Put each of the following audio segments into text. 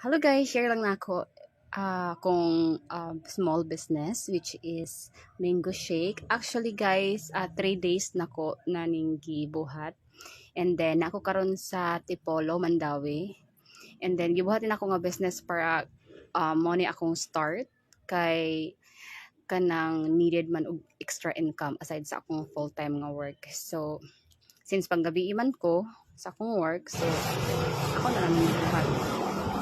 Hello guys, share lang na ako ah kung um, small business which is mango shake. Actually guys, 3 days na ko na gibuhat. And then ako karon sa Tipolo, Mandawi. And then gibuhat din ako nga business para uh, mo ni akong start kay kanang needed man og extra income aside sa akong full-time nga work. So since panggabi man ko sa akong work, so ako na lang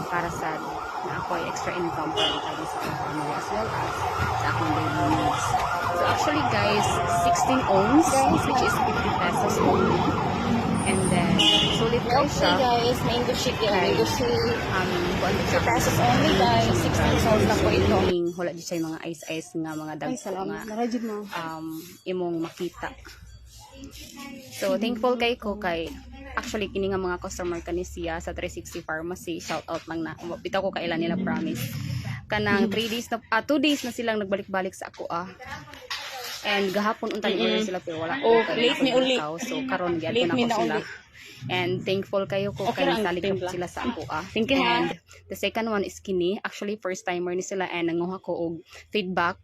para sa na ako ay extra income para itabi sa family as well as sa akong daily needs. So actually guys, 16 owns which is 50 pesos only. And then, sulit ko Okay siya. guys, mango shake yan. Mango shake. Um, kuan ko siya. pesos only guys. 16 pesos na po ito. Wala di siya yung mga ice-ice nga mga Ay, dagko salamat. nga Narajud mo. um, imong makita. So, thankful kay ko kay actually kini nga mga customer kani siya sa 360 Pharmacy. Shout out lang na. Bitaw ko kailan nila promise. Kanang 3 days na 2 days na silang nagbalik-balik sa ako ah. And gahapon unta ni order sila pero wala Oh, ko late ni uli. So karon gyud ko na ko sila. And thankful kayo ko Okay kay lang, salig timpla. sila sa ako ah. Thank you. And the second one is kini. Actually first timer ni sila and nanguha ko og feedback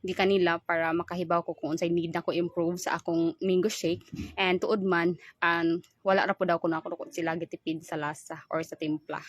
di kanila para makahibaw ko kung unsay need na ko improve sa akong mango shake. And tuod man um, wala ra po daw ko na ako sila gitipid sa lasa or sa timpla